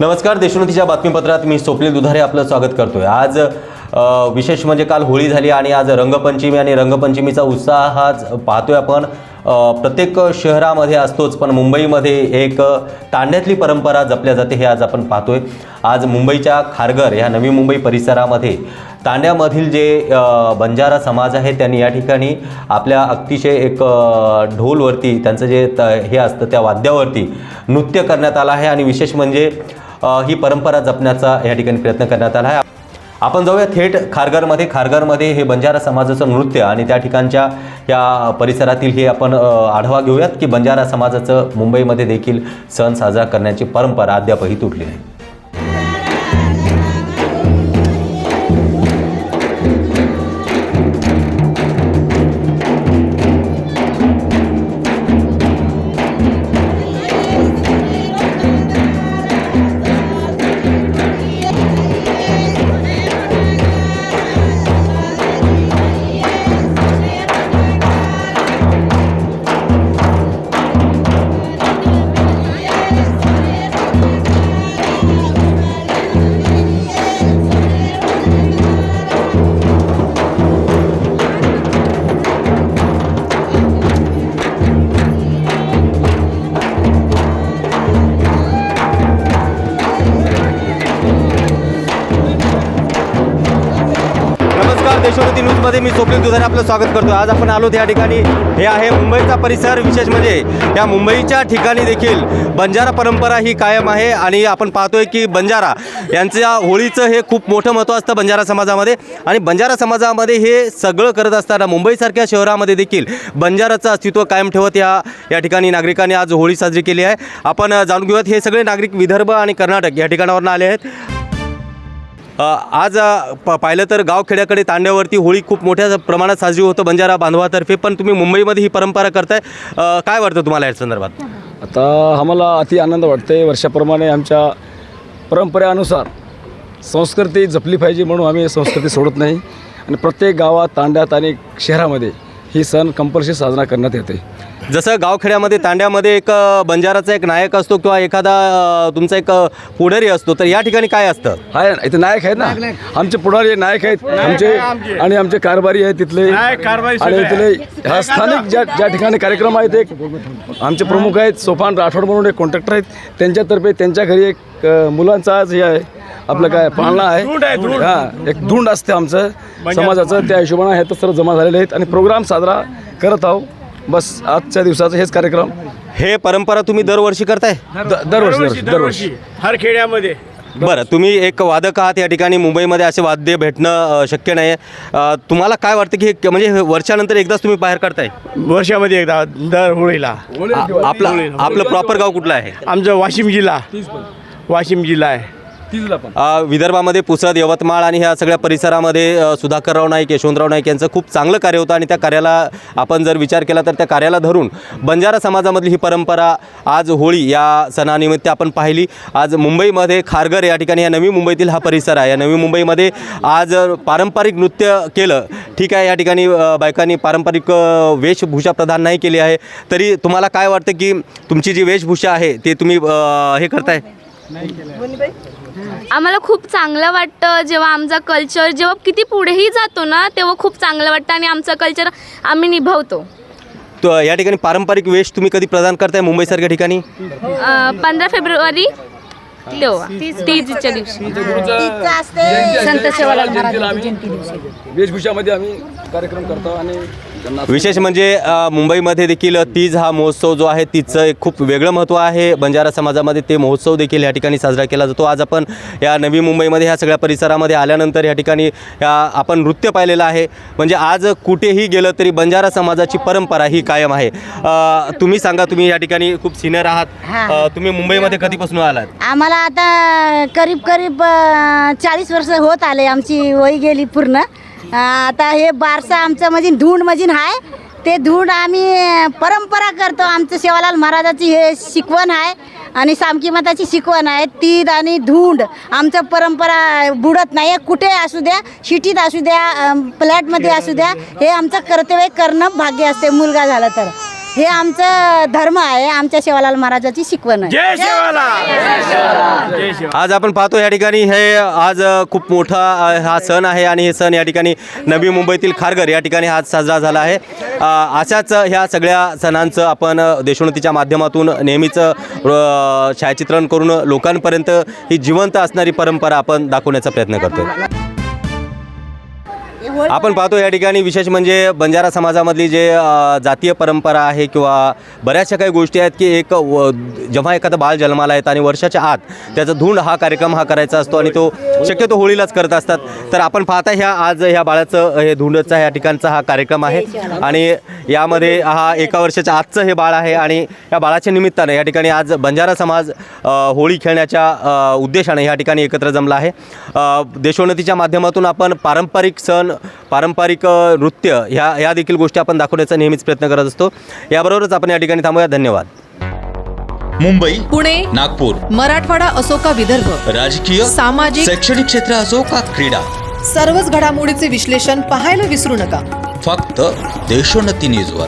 नमस्कार देशोन्नतीच्या बातमीपत्रात मी स्वप्नील दुधारे आपलं स्वागत करतोय. आज विशेष म्हणजे काल होळी झाली आणि आज रंगपंचमी आणि रंगपंचमीचा उत्साह आज पाहतोय आपण. प्रत्येक शहरामध्ये असतोच पण मुंबईमध्ये एक तांड्यातली परंपरा जपल्या जाते हे आज आपण पाहतोय. आज मुंबईच्या खारघर ह्या नवी मुंबई परिसरामध्ये तांड्यामधील जे बंजारा समाज आहे त्यांनी या ठिकाणी आपल्या अतिशय एक ढोलवरती त्यांचं जे त हे असतं त्या वाद्यावरती नृत्य करण्यात आलं आहे. आणि विशेष म्हणजे ही परंपरा जपण्याचा या ठिकाणी प्रयत्न करण्यात आला आहे. आपण जाऊया थेट खारघरमध्ये. खारघरमध्ये हे बंजारा समाजाचं नृत्य आणि त्या ठिकाणच्या या परिसरातील हे आपण आढावा घेऊयात की बंजारा समाजाचं मुंबईमध्ये देखील सण साजरा करण्याची परंपरा अद्यापही तुटली नाही. नमस्कार न्यूजमध्ये मी स्वप्नील दुधारे आपलं स्वागत करतो. आज आपण आलो या ठिकाणी. हे आहे मुंबईचा परिसर विशेष म्हणजे. या मुंबईच्या ठिकाणी देखील बंजारा परंपरा ही कायम आहे आणि आपण पाहतोय की बंजारा यांच्या होळीचं हे खूप मोठं महत्त्व असतं बंजारा समाजामध्ये. आणि बंजारा समाजामध्ये हे सगळं करत असताना मुंबईसारख्या शहरामध्ये देखील बंजाराचं अस्तित्व कायम ठेवत या या ठिकाणी नागरिकांनी आज होळी साजरी केली आहे. आपण जाणून घेऊयात हे सगळे नागरिक विदर्भ आणि कर्नाटक या ठिकाणावरून आले आहेत. आज प पाहिलं तर गावखेड्याकडे तांड्यावरती होळी खूप मोठ्या प्रमाणात साजरी होतं बंजारा बांधवातर्फे पण तुम्ही मुंबईमध्ये ही परंपरा करताय. काय वाटतं तुम्हाला या संदर्भात? आता आम्हाला अति आनंद वाटते वर्षाप्रमाणे आमच्या परंपरेनुसार संस्कृती जपली पाहिजे म्हणून आम्ही संस्कृती सोडत नाही. आणि प्रत्येक गावात तांड्यात आणि शहरामध्ये ही सण कंपल्सरी साजरा करण्यात येते. जसं गावखेड्यामध्ये तांड्यामध्ये एक बंजाराचा एक नायक असतो किंवा एखादा तुमचा एक पुढारी असतो तर या ठिकाणी काय असतं? आहे ना, इथे नायक आहेत ना? आमचे पुढारी नायक आहेत. आमचे आणि आमचे कारभारी आहेत तिथले आणि इथले ह्या स्थानिक ज्या ज्या ठिकाणी कार्यक्रम आहेत एक आमचे प्रमुख आहेत सोपान राठोड म्हणून एक कॉन्ट्रॅक्टर आहेत. त्यांच्यातर्फे त्यांच्या घरी एक मुलांचा आज हे आहे. आपलं काय पाळणा आहे. हां एक धुंड असते आमचं. समाजाचं त्या हिशोबाने हे तर सर्व जमा झालेले आहेत. आणि प्रोग्राम साजरा करत आहो. बस आजच्या दिवसाचं हेच कार्यक्रम. हे परंपरा तुम्ही दरवर्षी करताय? द- दरवर्षी दरवर्षी दरवर्षी हर खेड्यामध्ये. बरं तुम्ही एक वादक आहात या ठिकाणी. मुंबईमध्ये असे वाद्य भेटणं अ, शक्य नाही आहे तुम्हाला काय वाटतं की हे म्हणजे हे वर्षानंतर एकदाच तुम्ही बाहेर काढताय? वर्षामध्ये एकदा दर होळीला. आ- आपलं आपलं प्रॉपर गाव कुठलं आहे? आमचं वाशिम जिल्हा. वाशिम जिल्हा आहे. विदर्भामध्ये पुसद यवतमाळ आणि ह्या सगळ्या परिसरामध्ये सुधाकरराव नाईक यशवंतराव नाईक यांचं खूप चांगलं कार्य होतं आणि त्या कार्याला आपण जर विचार केला तर त्या कार्याला धरून बंजारा समाजामधली ही परंपरा आज होळी या सणानिमित्त आपण पाहिली. आज मुंबईमध्ये खारघर या ठिकाणी या नवी मुंबईतील हा परिसर आहे. या नवी मुंबईमध्ये आज पारंपरिक नृत्य केलं. ठीक आहे या ठिकाणी बायकांनी पारंपरिक वेशभूषा प्रदान नाही केली आहे. तरी तुम्हाला काय वाटतं की तुमची जी वेशभूषा आहे ते तुम्ही हे करताय? आम्हाला खूप चांगलं वाटतं. जेव्हा आमचा कल्चर जेव्हा किती पुढेही जातो ना तेव्हा खूप चांगलं वाटतं आणि आमचं कल्चर आम्ही निभावतो. तो या ठिकाणी पारंपरिक वेश तुम्ही कधी प्रदान करताय मुंबईसारख्या ठिकाणी? पंधरा फेब्रुवारी तेव्हा तीजच्या दिवशी. संत वेशभूषामध्ये आम्ही कार्यक्रम करतो आणि विशेष म्हणजे मुंबईमध्ये देखील तीज हा महोत्सव जो आहे तीजचं एक खूप वेगळं महत्त्व आहे. बंजारा समाजामध्ये ते महोत्सव देखील या ठिकाणी साजरा केला जातो. आज आपण या नवी मुंबईमध्ये ह्या सगळ्या परिसरामध्ये आल्यानंतर या ठिकाणी या आपण नृत्य पाहिलेलं आहे. म्हणजे आज कुठेही गेलं तरी बंजारा समाजाची परंपरा ही कायम आहे. तुम्ही सांगा तुम्ही या ठिकाणी खूप सिनियर आहात. तुम्ही मुंबईमध्ये कधीपासून आलात? आम्हाला आता करीब करीब चाळीस वर्ष होत आले आमची वय गेली पूर्ण. आता हे बारसा आमचं म्हणजे धूंड मजीन आहे ते धूंड आम्ही परंपरा करतो. आमचं सेवालाल महाराजाची हे शिकवण आहे आणि सामकी माताची शिकवण आहे तीद आणि धुंड आमचं परंपरा बुडत नाही कुठे असू द्या शिटीत असू द्या फ्लॅटमध्ये असू द्या हे आमचं कर्तव्य करणं भाग्य असते. मुलगा झाला तर. हे आमचं धर्म आहे आमच्या शिवालाल महाराजाची शिकवण आहे. जय शिवाला जय शिवा आज आपण पाहतो या ठिकाणी हे आज खूप मोठा हा सण आहे आणि हे सण या ठिकाणी नवी मुंबईतील खारघर या ठिकाणी आज साजरा झाला आहे. अशाच ह्या सगळ्या सणांचं आपण देशोन्नतीच्या माध्यमातून नेहमीच छायाचित्रण करून लोकांपर्यंत ही जिवंत असणारी परंपरा आपण दाखवण्याचा प्रयत्न करतोय. आपण पाहतो या ठिकाणी विशेष म्हणजे बंजारा समाजामधली जे जातीय परंपरा आहे किंवा बऱ्याचशा काही गोष्टी आहेत की एक व जेव्हा एखादं बाळ जन्माला येतं आणि वर्षाच्या आत त्याचा धुंड हा कार्यक्रम हा करायचा असतो आणि तो शक्यतो होळीलाच करत असतात. तर आपण पाहता ह्या आज ह्या बाळाचं हे धुंडचा ह्या ठिकाणचा हा कार्यक्रम आहे आणि यामध्ये हा एका वर्षाच्या आजचं हे बाळ आहे आणि या बाळाच्या निमित्तानं या ठिकाणी आज बंजारा समाज होळी खेळण्याच्या उद्देशाने या ठिकाणी एकत्र जमला आहे. देशोन्नतीच्या माध्यमातून आपण पारंपरिक सण पारंपरिक नृत्य ह्या ह्या देखील गोष्टी आपण दाखवण्याचा नेहमीच प्रयत्न करत असतो. याबरोबरच आपण या ठिकाणी थांबूया. धन्यवाद. मुंबई पुणे नागपूर मराठवाडा असो का विदर्भ राजकीय सामाजिक शैक्षणिक क्षेत्र असो का क्रीडा सर्वच घडामोडीचे विश्लेषण पाहायला विसरू नका. फक्त देशोन्नती न्यूजवर.